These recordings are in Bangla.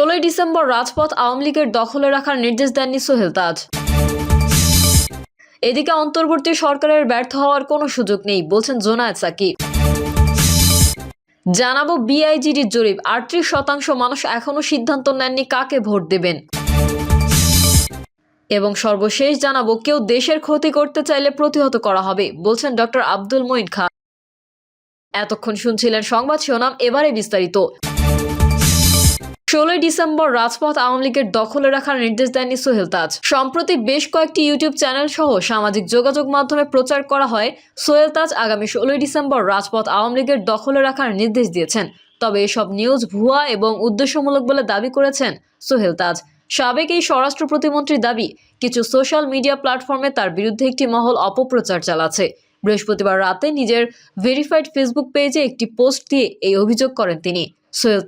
ষোলোই ডিসেম্বর রাজপথ আওয়ামী লীগের দখলে রাখার নির্দেশ দেননি সোহেল তাজ। এদিকে অন্তর্বর্তী সরকারের ব্যর্থ হওয়ার কোনো সুযোগ নেই, বলছেন জোনায়েদ সাকিব। জানাব বিআইজিডির জরিপ, আটত্রিশ শতাংশ মানুষ এখনও সিদ্ধান্ত নেননি কাকে ভোট দেবেন। এবং সর্বশেষ জানাব, কেউ দেশের ক্ষতি করতে চাইলে প্রতিহত করা হবে, বলছেন ডক্টর আব্দুল মঈন খান। এতক্ষণ শুনছিলেন সংবাদ শিরোনাম, এবারে বিস্তারিত। ষোলোই ডিসেম্বর রাজপথ আওয়ামী লীগের দখলে রাখার নির্দেশ দেননি সোহেল তাজ। সম্প্রতি বেশ কয়েকটি ইউটিউব চ্যানেল সহ সামাজিক যোগাযোগ মাধ্যমে প্রচার করা হয় সোহেল তাজ আগামী ষোলোই ডিসেম্বর রাজপথ আওয়ামী লীগের দখলে রাখার নির্দেশ দিয়েছেন। তবে এসব নিউজ ভুয়া এবং উদ্দেশ্যমূলক বলে দাবি করেছেন সোহেল তাজ। সাবেক এই স্বরাষ্ট্র প্রতিমন্ত্রীর দাবি, কিছু সোশ্যাল মিডিয়া প্ল্যাটফর্মে তার বিরুদ্ধে একটি মহল অপপ্রচার চালাচ্ছে। বৃহস্পতিবার রাতে নিজের ভেরিফাইড ফেসবুক পেজে একটি পোস্ট দিয়ে এই অভিযোগ করেন তিনি।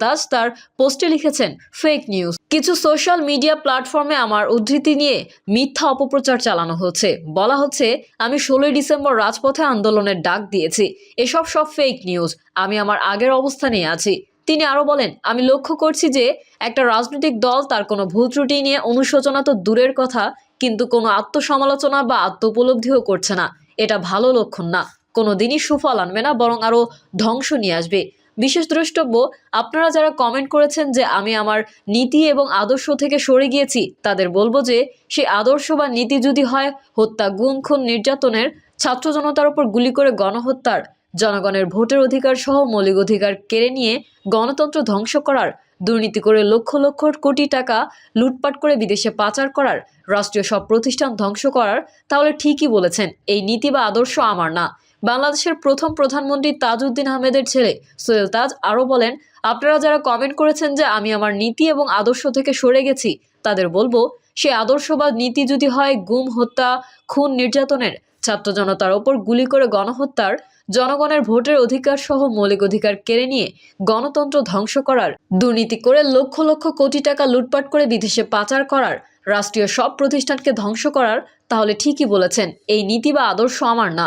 তাজ তার পোস্টে লিখেছেন ফেক নিউজ কিছু সোশ্যাল মিডিয়া প্ল্যাটফর্মে আমার উদ্ধৃতি নিয়ে মিথ্যা অপপ্রচার চালানো হচ্ছে। বলা হচ্ছে, আমি ষোলোই ডিসেম্বর রাজপথে আন্দোলনের ডাক দিয়েছি। এসব সব ফেক নিউজ আমি আমার আগের অবস্থানেই আছি। তিনি আরও বলেন, আমি লক্ষ্য করছি যে একটা রাজনৈতিক দল তার কোনো ভুল ত্রুটি নিয়ে অনুশোচনা তো দূরের কথা, কিন্তু কোনো আত্মসমালোচনা বা আত্ম উপলব্ধিও করছে না। এটা ভালো লক্ষণ না। কোনো দিনই সুফল আনবে না, বরং আরও ধ্বংস নিয়ে আসবে। বিশেষ দ্রষ্টব্য, আপনারা যারা কমেন্ট করেছেন যে আমি আমার নীতি এবং আদর্শ থেকে সরে গিয়েছি, তাদের বলব যে সেই আদর্শ বা নীতি যদি হয়, হত্যা, গুম, খুন, নির্যাতনের ছাত্র জনতার উপর গুলি করে গণহত্যার, জনগণের ভোটের অধিকার সহ মৌলিক অধিকার কেড়ে নিয়ে গণতন্ত্র ধ্বংস করার, দুর্নীতি করে লক্ষ লক্ষ কোটি টাকা লুটপাট করে বিদেশে পাচার করার, রাষ্ট্রীয় সব প্রতিষ্ঠান ধ্বংস করার, তাহলে ঠিকই বলেছেন, এই নীতি বা আদর্শ আমার না। বাংলাদেশের প্রথম প্রধানমন্ত্রী তাজউদ্দিন আহমেদের ছেলে সোহেল তাজ আরও বলেন, আপনারা যারা কমেন্ট করেছেন যে আমি আমার নীতি এবং আদর্শ থেকে সরে গেছি, তাদের বলব, সে আদর্শ বা নীতি যদি হয় গুম, হত্যা, খুন, নির্যাতনের, ছাত্র জনতার ওপর গুলি করে গণহত্যার, জনগণের ভোটের অধিকার সহ মৌলিক অধিকার কেড়ে নিয়ে গণতন্ত্র ধ্বংস করার, দুর্নীতি করে লক্ষ লক্ষ কোটি টাকা লুটপাট করে বিদেশে পাচার করার, রাষ্ট্রীয় সব প্রতিষ্ঠানকে ধ্বংস করার, তাহলে ঠিকই বলেছেন, এই নীতি বা আদর্শ আমার না।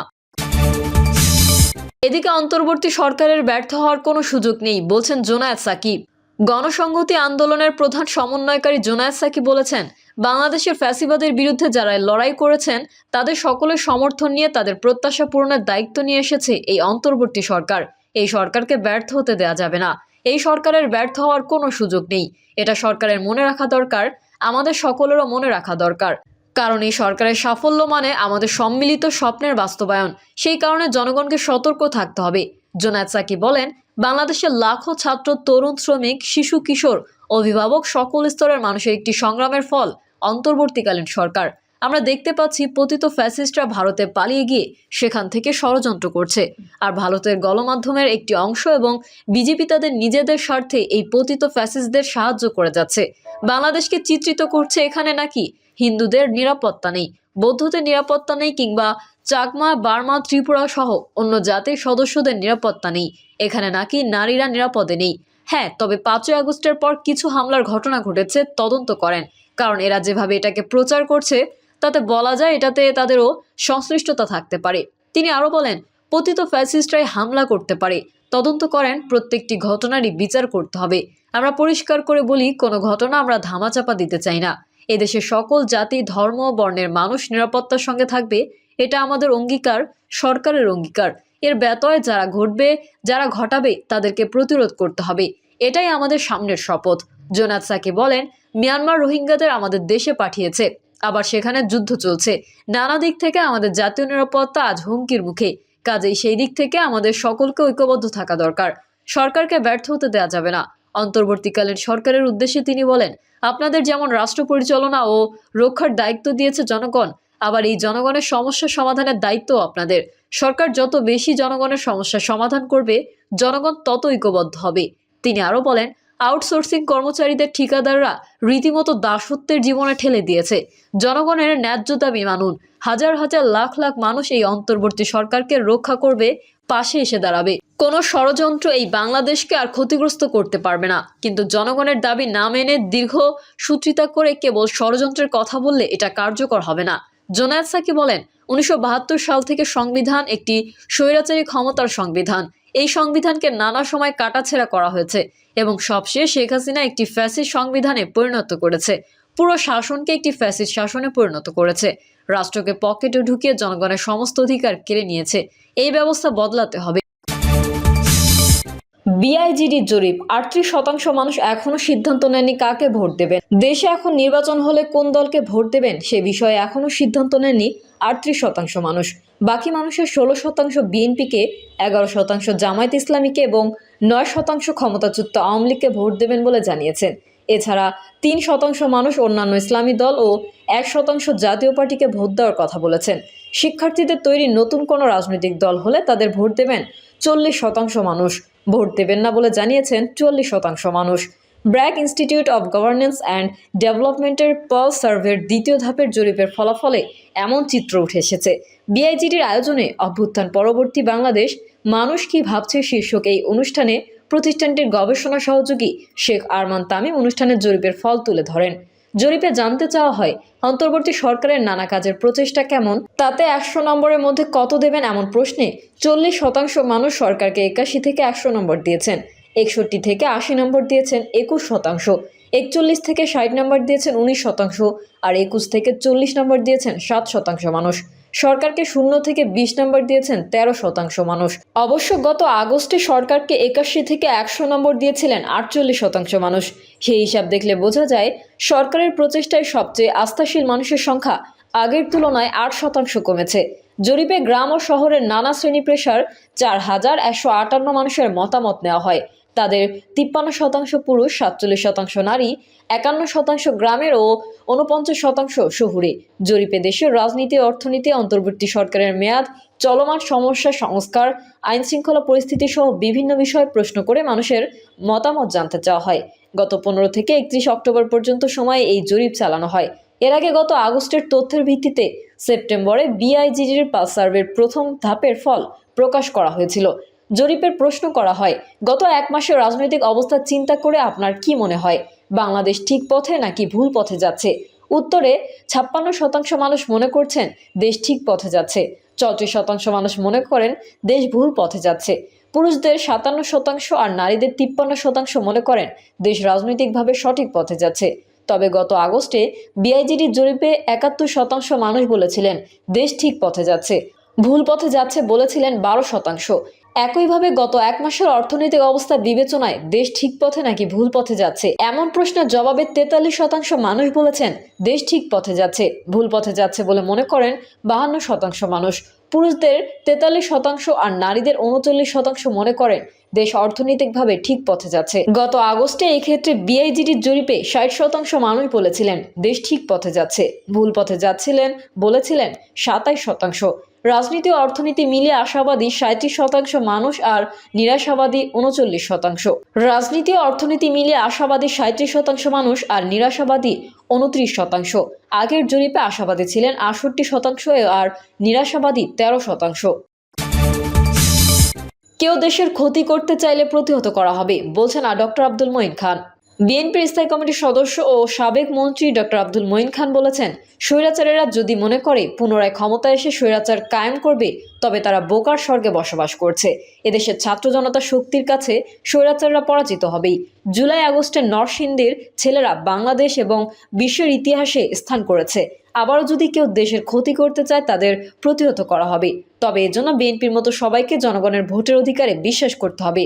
এদিকে অন্তর্বর্তী সরকারের ব্যর্থ হওয়ার কোনো সুযোগ নেই, বলছেন জোনায়েদ সাকিব। গণসংহতি আন্দোলনের প্রধান সমন্বয়কারী জোনায়েদ সাকিব বলেছেন, বাংলাদেশের ফ্যাসিবাদের বিরুদ্ধে যারা লড়াই করেছেন, তাদের সকলের সমর্থন নিয়ে তাদের প্রত্যাশা পূরণের দায়িত্ব নিয়ে এসেছে এই অন্তর্বর্তী সরকার। এই সরকারকে ব্যর্থ হতে দেয়া যাবে না। এই সরকারের ব্যর্থ হওয়ার কোনো সুযোগ নেই। এটা সরকারের মনে রাখা দরকার, আমাদের সকলেরও মনে রাখা দরকার। কারণ এই সরকারের সাফল্য মানে আমাদের সম্মিলিত স্বপ্নের বাস্তবায়ন। সেই কারণে জনগণকে সতর্ক থাকতে হবে। জোনায়েদ সাকি বলেন, বাংলাদেশের লাখো ছাত্র, তরুণ শ্রমিক, শিশু, কিশোর, অভিভাবক সকল স্তরের মানুষের একটি সংগ্রামের ফল, অন্তর্বর্তীকালীন সরকার। আমরা দেখতে পাচ্ছি পতিত ফ্যাসিস্টরা ভারতে পালিয়ে গিয়ে সেখান থেকে ষড়যন্ত্র করছে। আর ভারতের গণমাধ্যমের একটি অংশ এবং বিজেপি তাদের নিজেদের স্বার্থে এই পতিত ফ্যাসিস্টদের সাহায্য করে যাচ্ছে। বাংলাদেশকে চিত্রিত করছে এখানে নাকি হিন্দুদের নিরাপত্তা নেই। বৌদ্ধদের নিরাপত্তা নেই কিংবা চাকমা, বার্মা, ত্রিপুরা সহ অন্য জাতির সদস্যদের নিরাপত্তা নেই। এখানে নাকি নারীরা নিরাপদে নেই। হ্যাঁ তবে পাঁচই আগস্টের পর কিছু হামলার ঘটনা ঘটেছে, তদন্ত করেন। কারণ এরা যেভাবে এটাকে প্রচার করছে, তাতে বলা যায় এটাতে তাদেরও সংশ্লিষ্টতা থাকতে পারে। তিনি আরও বলেন, পতিত ফ্যাসিস্টরাই হামলা করতে পারে। তদন্ত করেন, প্রত্যেকটি ঘটনারই বিচার করতে হবে। আমরা পরিষ্কার করে বলি, কোনো ঘটনা আমরা ধামাচাপা দিতে চাই না। এদেশের সকল জাতি, ধর্ম, বর্ণের মানুষ নিরাপত্তার সঙ্গে থাকবে। এটা আমাদের অঙ্গীকার, সরকারের অঙ্গীকার। এর ব্যতয় যারা ঘটবে, যারা ঘটাবে, তাদেরকে প্রতিরোধ করতে হবে। এটাই আমাদের সামনের শপথ। জোনাদ সাকি বলেন, মিয়ানমার রোহিঙ্গাদের আমাদের দেশে পাঠিয়েছে। আবার সেখানে যুদ্ধ চলছে। নানা দিক থেকে আমাদের জাতীয় নিরাপত্তা আজ হুমকির মুখে। কাজেই সেই দিক থেকে আমাদের সকলকে ঐক্যবদ্ধ থাকা দরকার। সরকারকে ব্যর্থ হতে দেওয়া যাবে না। অন্তর্বর্তীকালীন সরকারের উদ্দেশ্যে তিনি বলেন, আপনাদের যেমন রাষ্ট্র পরিচালনা ও রক্ষার দায়িত্ব দিয়েছে জনগণ, আবার এই জনগণের সমস্যা সমাধানের দায়িত্ব আপনাদের। সরকার যত বেশি জনগণের সমস্যা সমাধান করবে, জনগণ তত ঐক্যবদ্ধ হবে। তিনি আরও বলেন, আউটসোর্সিং কর্মচারীদের ঠিকাদাররা রীতিমতো দাসত্বের জীবনে ঠেলে দিয়েছে। জনগণের ন্যায্য দাবি মানুন হাজার হাজার লাখ লাখ মানুষ এই অন্তর্বর্তী সরকারকে রক্ষা করবে পাশে এসে দাঁড়াবে। কোনো ষড়যন্ত্র এই বাংলাদেশকে আর ক্ষতিগ্রস্ত করতে পারবে না। কিন্তু জনগণের দাবি না মেনে দীর্ঘ সূত্রিতা করে কেবল ষড়যন্ত্রের কথা বললে এটা কার্যকর হবে না। জোনায়েদ সাকি বলেন, উনিশশো সাল থেকে সংবিধান একটি স্বৈরাচারী ক্ষমতার সংবিধান। এই সংবিধানকে নানা সময় কাটাছেড়া করা হয়েছে এবং সবশেষ শেখ হাসিনা একটি ফ্যাসিস্ট সংবিধানে পরিণত করেছে। পুরো শাসনকে একটি ফ্যাসিস্ট শাসনে পরিণত করেছে। রাষ্ট্রকে পকেটে ঢুকিয়ে জনগণের সমস্ত অধিকার কেড়ে নিয়েছে। এই ব্যবস্থা বদলাতে হবে। বিআইজিডির জরিপ, আটত্রিশ শতাংশ মানুষ এখনও সিদ্ধান্ত নেননি কাকে ভোট দেবেন। দেশে এখন নির্বাচন হলে কোন দলকে ভোট দেবেন সে বিষয়ে এখনও সিদ্ধান্ত নেননি আটত্রিশ শতাংশ মানুষ। বাকি মানুষের ষোলো শতাংশ বিএনপিকে, এগারো শতাংশ জামায়াত ইসলামীকে এবং নয় শতাংশ ক্ষমতাচ্যুত আওয়ামী লীগকে ভোট দেবেন বলে জানিয়েছেন। এছাড়া তিন শতাংশ মানুষ অন্যান্য ইসলামী দল ও এক শতাংশ জাতীয় পার্টিকে ভোট দেওয়ার কথা বলেছেন। শিক্ষার্থীদের তৈরি নতুন কোনো রাজনৈতিক দল হলে তাদের ভোট দেবেন চল্লিশ শতাংশ মানুষ। ভোট দেবেন না বলে জানিয়েছেন চল্লিশ শতাংশ মানুষ। BRAC institute of governance and ডেভেলপমেন্টের পল সার্ভের দ্বিতীয় ধাপের জরিপের ফলাফলে এমন চিত্র উঠে এসেছে। বিআইজিটির আয়োজনে অভ্যুত্থান পরবর্তী বাংলাদেশ। মানুষ কি ভাবছে শীর্ষক এই অনুষ্ঠানে? প্রতিষ্ঠানটির গবেষণা সহযোগী শেখ আরমান তামিম অনুষ্ঠানের জরিপের ফল তুলে ধরেন। জরিপে জানতে চাওয়া হয়, অন্তর্বর্তী সরকারের নানা কাজের প্রচেষ্টা কেমন, তাতে একশো নম্বরের মধ্যে কত দেবেন এমন প্রশ্নে চল্লিশ শতাংশ মানুষ সরকারকে একাশি থেকে একশো নম্বর দিয়েছেন, একষট্টি থেকে আশি নম্বর দিয়েছেন একুশ শতাংশ, একচল্লিশ থেকে ষাট নম্বর দিয়েছেন উনিশ শতাংশ, আর একুশ থেকে চল্লিশ নম্বর দিয়েছেন সাত শতাংশ মানুষ। সরকারকে শূন্য থেকে বিশ নম্বর দিয়েছেন তেরো শতাংশ মানুষ। অবশ্য গত আগস্টে সরকারকে একাশি থেকে একশো নম্বর দিয়েছিলেন আটচল্লিশ শতাংশ মানুষ। সেই হিসাব দেখলে বোঝা যায়, সরকারের প্রচেষ্টায় সবচেয়ে আস্থাশীল মানুষের সংখ্যা আগের তুলনায় আট শতাংশ কমেছে। জরিপে গ্রাম ও শহরের নানা শ্রেণি পেশার চার হাজার একশো আটান্ন মানুষের মতামত নেওয়া হয়। তাদের তিপ্পান্ন শতাংশ পুরুষ, সাতচল্লিশ শতাংশ নারী, একান্ন শতাংশ গ্রামের ও উনপঞ্চাশ শতাংশ শহুরে। জরিপে দেশের রাজনীতি অর্থনীতি অন্তর্বর্তী সরকারের মেয়াদ, চলমান সমস্যা সংস্কার আইন শৃঙ্খলা পরিস্থিতি সহ বিভিন্ন বিষয়ে প্রশ্ন করে মানুষের মতামত জানতে চাওয়া হয়। গত পনেরো থেকে একত্রিশ অক্টোবর পর্যন্ত সময়ে এই জরিপ চালানো হয়। এর আগে গত আগস্টের তথ্যের ভিত্তিতে সেপ্টেম্বরে বিআইজিডির পাস সার্ভের প্রথম ধাপের ফল প্রকাশ করা হয়েছিল। জরিপের প্রশ্ন করা হয়, গত এক মাসের রাজনৈতিক অবস্থা চিন্তা করে আপনার কি মনে হয়? বাংলাদেশ ঠিক পথে নাকি ভুল পথে যাচ্ছে? উত্তরে, ছাপ্পান্ন শতাংশ মানুষ মনে করছেন দেশ ঠিক পথে যাচ্ছে। চৌত্রিশ শতাংশ মানুষ মনে করেন দেশ ভুল পথে যাচ্ছে। পুরুষদের সাতান্ন শতাংশ আর নারীদের তিপ্পান্ন শতাংশ মনে করেন দেশ রাজনৈতিকভাবে সঠিক পথে যাচ্ছে। তবে গত আগস্টে বিআইজিডির জরিপে একাত্তর শতাংশ মানুষ বলেছিলেন দেশ ঠিক পথে যাচ্ছে। ভুল পথে যাচ্ছে বলেছিলেন বারো শতাংশ। একইভাবে গত এক মাসের অর্থনৈতিক অবস্থা বিবেচনায় দেশ ঠিক পথে নাকি ভুল পথে যাচ্ছে? এমন প্রশ্নের জবাবে তেতাল্লিশ শতাংশ মানুষ বলেছেন দেশ ঠিক পথে যাচ্ছে, ভুল পথে যাচ্ছে বলে মনে করেন বাহান্ন শতাংশ মানুষ। পুরুষদের তেতাল্লিশ শতাংশ আর নারীদের উনচল্লিশ শতাংশ মনে করেন দেশ অর্থনৈতিকভাবে ঠিক পথে যাচ্ছে। গত আগস্টে এই ক্ষেত্রে বিআইজিডির জরিপে ষাট শতাংশ মানুষ বলেছিলেন দেশ ঠিক পথে যাচ্ছে, ভুল পথে যাচ্ছিলেন বলেছিলেন সাতাইশ শতাংশ। রাজনীতি ও অর্থনীতি মিলে আশাবাদী সাঁত্রিশ শতাংশ মানুষ আর নিরাশাবাদী উনচল্লিশ শতাংশ। রাজনীতি ও অর্থনীতি মিলে আশাবাদী সাঁত্রিশ শতাংশ মানুষ আর নিরাশাবাদী উনত্রিশ শতাংশ। আগের জরিপে আশাবাদী ছিলেন আটষট্টি শতাংশ আর নিরাশাবাদী তেরো শতাংশ। কেউ দেশের ক্ষতি করতে চাইলে প্রতিহত করা হবে, বলছেন আর ডক্টর আব্দুল মঈন খান। বিএনপির স্থায়ী কমিটির সদস্য ও সাবেক মন্ত্রী ডক্টর আব্দুল মঈন খান বলেছেন, স্বৈরাচারেরা যদি মনে করে পুনরায় ক্ষমতায় এসে স্বৈরাচার কায়েম করবে, তবে তারা বোকার স্বর্গে বসবাস করছে। এদেশের ছাত্র জনতা শক্তির কাছে স্বৈরাচাররা পরাজিত হবেই। জুলাই আগস্টে নরসিংদীর ছেলেরা বাংলাদেশ এবং বিশ্বের ইতিহাসে স্থান করেছে। আবারও যদি কেউ দেশের ক্ষতি করতে চায়, তাদের প্রতিহত করা হবে। তবে এজন্য বিএনপির মতো সবাইকে জনগণের ভোটের অধিকারে বিশ্বাস করতে হবে।